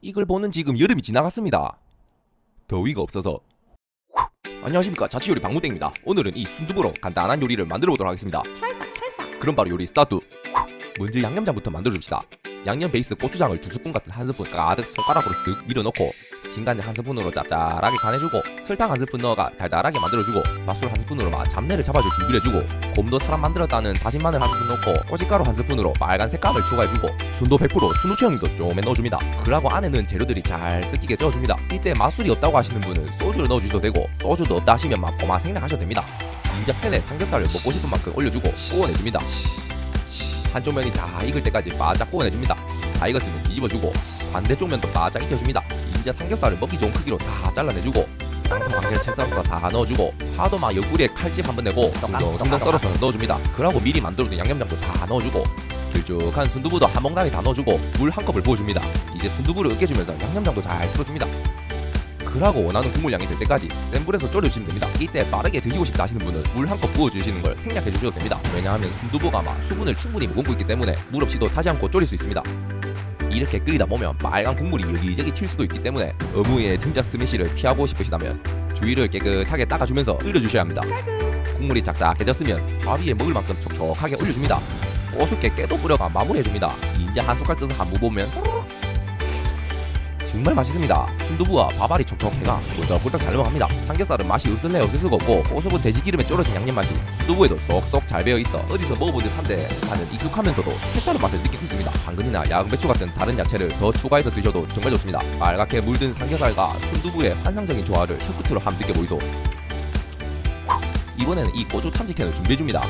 이걸 보는 지금 여름이 지나갔습니다. 더위가 없어서 안녕하십니까 자취요리 박무땡입니다. 오늘은 이 순두부로 간단한 요리를 만들어 보도록 하겠습니다. 찰싹 찰싹 그럼 바로 요리 스타트. 먼저 양념장부터 만들어 줍시다. 양념 베이스 고추장을 두 스푼 같은 한 스푼 가득 손가락으로 쓱 밀어넣고 진간장 한 스푼으로 짭짤하게 간해주고 설탕 한 스푼 넣어가 달달하게 만들어주고 맛술 한 스푼으로 막 잡내를 잡아줄 준비를 해주고 곰도 사람 만들었다는 다진 마늘 한 스푼 넣고 꼬집가루 한 스푼으로 빨간 색감을 추가해주고 순도 100% 순우추형도 좀에 넣어줍니다. 그러고 안에는 재료들이 잘 섞이게 쪄줍니다. 이때 맛술이 없다고 하시는 분은 소주를 넣어주셔도 되고 소주도 없다 하시면 막 고마 생략하셔도 됩니다. 인자 팬에 삼겹살을 먹고 싶은 만큼 올려주고 구워내줍니다. 한쪽 면이 다 익을 때까지 바짝 구워내줍니다. 다 익었으면 뒤집어주고 반대쪽 면도 바짝 익혀줍니다. 이제 삼겹살을 먹기 좋은 크기로 다 잘라내주고 반개를 채 썰어서 다 넣어주고 파도 막 옆구리에 칼집 한번 내고 덩덩덩 썰어서 넣어줍니다. 그러고 미리 만들어둔 양념장도 다 넣어주고 길쭉한 순두부도 한 몽땅에 다 넣어주고 물 한 컵을 부어줍니다. 이제 순두부를 으깨주면서 양념장도 잘 풀어줍니다. 그러고 원하는 국물 양이 될 때까지 센 불에서 졸여주시면 됩니다. 이때 빠르게 드시고 싶다 하시는 분은 물 한 컵 부어주시는 걸 생략해 주셔도 됩니다. 왜냐하면 순두부가 막 수분을 충분히 머금고 있기 때문에 물 없이도 타지 않고 졸일 수 있습니다. 이렇게 끓이다 보면 빨간 국물이 여기저기 튈 수도 있기 때문에 어묵의 등자 스매시를 피하고 싶으시다면 주위를 깨끗하게 닦아주면서 끓여주셔야 합니다. 국물이 짝짝해졌으면 밥 위에 먹을 만큼 촉촉하게 올려줍니다. 꼬숩게 깨도 뿌려가 마무리해줍니다. 이제 한 숟갈 떠서 한 무 보면 정말 맛있습니다. 순두부와 밥알이 촉촉해가 꿀떡꿀떡 잘 넘어갑니다. 삼겹살은 맛이 없을래 없을 수가 없고 고수분 돼지 기름에 졸여진 양념 맛이 순두부에도 쏙쏙 잘 배어 있어 어디서 먹어본 듯한데 하는 익숙하면서도 색다른 맛을 느낄 수 있습니다. 당근이나 야근배추 같은 다른 야채를 더 추가해서 드셔도 정말 좋습니다. 빨갛게 물든 삼겹살과 순두부의 환상적인 조화를 혀끝으로 함 느껴보이소. 이번에는 이 고추 참치캔을 준비해줍니다.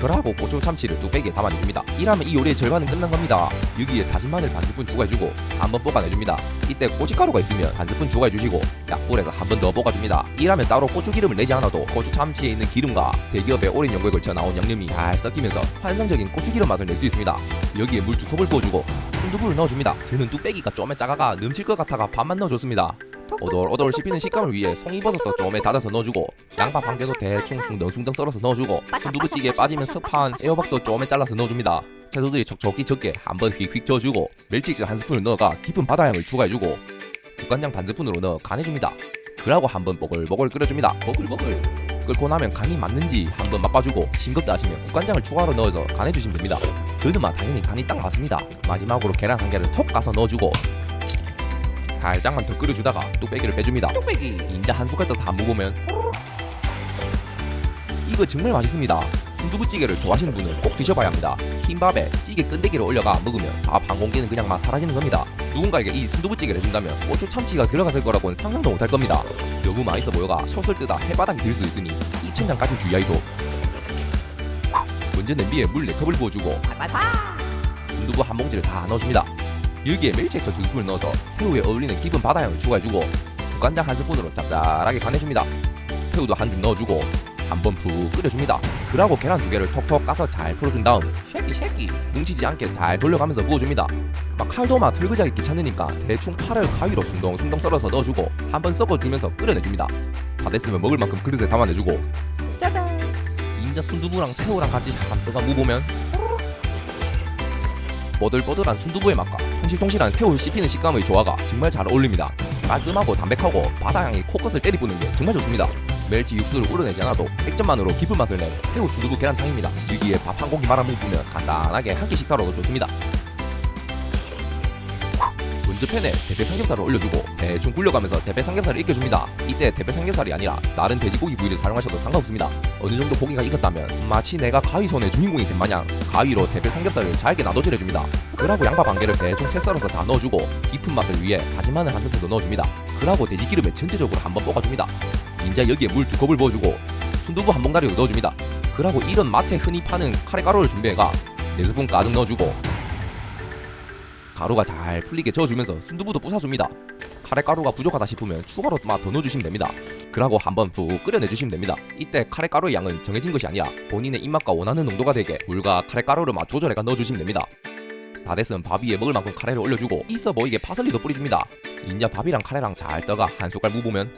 그러고 고추 참치를 뚝배기에 담아내줍니다. 이러면 이 요리의 절반은 끝난 겁니다. 여기에 다진 마늘 반 스푼 추가해주고 한번 볶아내줍니다. 이때 고춧가루가 있으면 반 스푼 추가해주시고 약불에서 한 번 더 볶아줍니다. 이러면 따로 고추 기름을 내지 않아도 고추 참치에 있는 기름과 대기업의 오랜 연구에 걸쳐 나온 양념이 잘 섞이면서 환상적인 고추 기름 맛을 낼 수 있습니다. 여기에 물 두 컵을 부어주고 순두부를 넣어줍니다. 저는 뚝배기가 좀에 작아가 넘칠 것 같아가 반만 넣어줬습니다. 오돌오돌 씹히는 식감을 위해 송이버섯도 좀에 다져서 넣어주고 양파 반 개도 대충 숭덩숭덩 썰어서 넣어주고 순두부찌개에 빠지면 습한 애호박도 좀에 잘라서 넣어줍니다. 채소들이 촉촉히 적게 한번 휙휙 저어주고 멸치액젓 한 스푼을 넣어가 깊은 바다향을 추가해주고 국간장 반 스푼으로 넣어 간해줍니다. 그러고 한번 보글보글 끓여줍니다. 보글보글 끓고 나면 간이 맞는지 한번 맛봐주고 싱겁다 하시면 국간장을 추가로 넣어서 간해주시면 됩니다. 막 당연히 간이 딱 맞습니다. 마지막으로 계란 한 개를 톡 까서 넣어주고 살짝만 더 끓여주다가 뚝배기를 빼줍니다. 뚝배기 인자 한 숟갈 떠서 한 먹으면 이거 정말 맛있습니다. 순두부찌개를 좋아하시는 분은 꼭 드셔봐야 합니다. 흰밥에 찌개 끈데기를 올려가 먹으면 밥 한 공기는 그냥 막 사라지는 겁니다. 누군가에게 이 순두부찌개를 해준다면 고추 참치가 들어갔을 거라고는 상상도 못할 겁니다. 너무 맛있어 보여가 솥을 뜨다 해바닥이 될수 있으니 입천장까지 주의하이소. 먼저 냄비에 물 4컵을 부어주고 순두부 한 봉지를 다 넣어줍니다. 여기에 멸치액젓 두 스푼을 넣어서 새우에 어울리는 깊은 바다향을 추가해주고 국간장 한 스푼으로 짭짤하게 간해줍니다. 새우도 한 줌 넣어주고 한 번 푹 끓여줍니다. 그러고 계란 두 개를 톡톡 까서 잘 풀어준 다음 쉐끼 쉐끼 뭉치지 않게 잘 돌려가면서 부어줍니다. 막 칼도 막 설거지하기 귀찮으니까 대충 파를 가위로 숭덩숭덩 썰어서 넣어주고 한 번 섞어주면서 끓여내줍니다. 다 됐으면 먹을 만큼 그릇에 담아내주고 짜잔 인자 순두부랑 새우랑 같이 한 떠가 무보면 뽀들뽀들한 순두부의 맛과 통실통실한 새우 씹히는 식감의 조화가 정말 잘 어울립니다. 깔끔하고 담백하고 바다향이 코끝을 때리부는 게 정말 좋습니다. 멸치 육수를 우려내지 않아도 액젓만으로 깊은 맛을 낸 새우 순두부 계란탕입니다. 여기에 밥한 공기 말아 먹으면 간단하게 한 끼 식사로도 좋습니다. 먼저 팬에 대패 삼겹살을 올려주고 대충 굴려가면서 대패 삼겹살을 익혀줍니다. 이때 대패 삼겹살이 아니라 다른 돼지고기 부위를 사용하셔도 상관없습니다. 어느 정도 고기가 익었다면 마치 내가 가위 손의 주인공이 된 마냥 가위로 대패 삼겹살을 잘게 나눠질해줍니다. 그러고 양파 반 개를 대충 채 썰어서 다 넣어주고 깊은 맛을 위해 다진 마늘 한 스푼 더 넣어줍니다. 그러고 돼지 기름에 전체적으로 한번 볶아줍니다. 인자 여기에 물 두 컵을 부어주고 순두부 한 봉다리를 넣어줍니다. 그러고 이런 마트에 흔히 파는 카레 가루를 준비해가 네 스푼 가득 넣어주고 가루가 잘 풀리게 저어주면서 순두부도 부숴줍니다. 카레 가루가 부족하다 싶으면 추가로 맛더 넣어주시면 됩니다. 그러고 한번 푹 끓여내주시면 됩니다. 이때 카레 가루의 양은 정해진 것이 아니라 본인의 입맛과 원하는 농도가 되게 물과 카레 가루를 맛 조절해가 넣어주시면 됩니다. 다 됐으면 밥 위에 먹을 만큼 카레를 올려주고 있어 보이게 파슬리도 뿌려줍니다. 인자 밥이랑 카레랑 잘 떠가 한 숟갈 무보면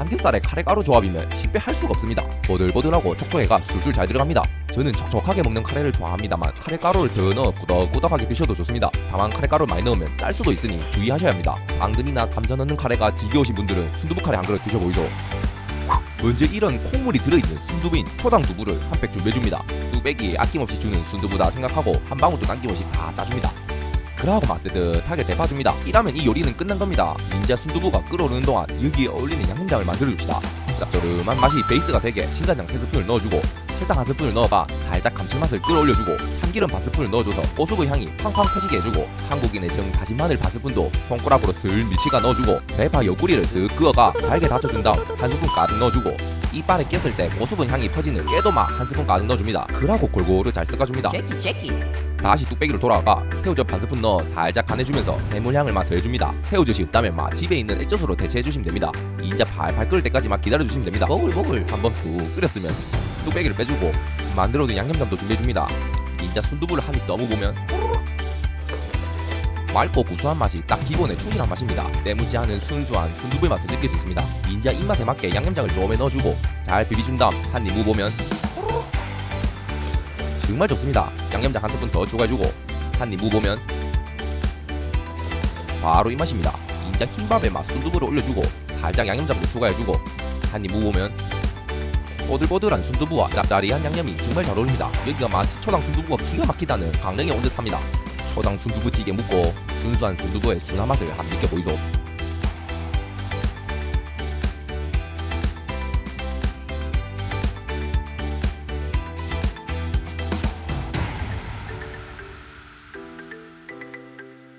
삼겹살에 카레가루 조합이면 실패할 수가 없습니다. 보들보들하고 촉촉해가 술술 잘 들어갑니다. 저는 촉촉하게 먹는 카레를 좋아합니다만 카레가루를 더 넣어 꾸덕꾸덕하게 드셔도 좋습니다. 다만 카레가루 많이 넣으면 짤 수도 있으니 주의하셔야 합니다. 당근이나 감자 넣는 카레가 지겨우신 분들은 순두부 카레 한 그릇 드셔보이소. 먼저 이런 콩물이 들어있는 순두부인 초당 두부를 한 팩 준비해줍니다. 뚝배기에 아낌없이 주는 순두부다 생각하고 한 방울도 남김없이 다 짜줍니다. 그러고 맛뜨뜻하게 데펴줍니다. 이라면 이 요리는 끝난 겁니다. 인자 순두부가 끓어오르는 동안 여기에 어울리는 양념장을 만들어줍시다. 짭조름한 맛이 베이스가 되게 신간장 3스푼을 넣어주고 설탕 한 스푼을 넣어봐 살짝 감칠맛을 끌어올려주고 참기름 반 스푼을 넣어줘서 고수부 향이 팡팡 터지게 해주고 한국인의 정 다진 마늘 반 스푼도 손가락으로 슬 밀치가 넣어주고 대파 옆구리를 쓱 그어가 잘게 다져준 다음 한 스푼 가득 넣어주고 이빨에 꼈을 때 고수분 향이 퍼지는 깨도마 한 스푼 가득 넣어줍니다. 그러고 골고루 잘 섞어줍니다. 쉐키 쉐키. 다시 뚝배기로 돌아가 새우젓 반 스푼 넣어 살짝 간해주면서 해물향을 맛 더해줍니다. 새우젓이 없다면 막 집에 있는 액젓으로 대체해주시면 됩니다. 인자 팔팔 끓을 때까지 막 기다려주시면 됩니다. 보글보글 한번 푹 끓였으면 뚝배기를 빼주 고 만들어둔 양념장도 준비해줍니다. 인자 순두부를 한입더 먹으면 맑고 구수한 맛이 딱 기본의 충실한 맛입니다. 때묻지 않은 순수한 순두부의 맛을 느낄 수 있습니다. 인자 입맛에 맞게 양념장을 조금에 넣어주고 잘 비비준 다음 한입 무보면 정말 좋습니다. 양념장 한 스푼 더 추가해주고 한입 무보면 바로 이 맛입니다. 인자 흰밥에 맛 순두부를 올려주고 살짝 양념장도 추가해주고 한입 무보면 꼬들꼬들한 순두부와 짭짜리한 양념이 정말 잘 어울립니다. 여기가 마치 초당 순두부가 기가 막히다는 강릉에 온 듯합니다. 초당 순두부찌개 묵고 순수한 순두부의 순한 맛을 한번 느껴보이소.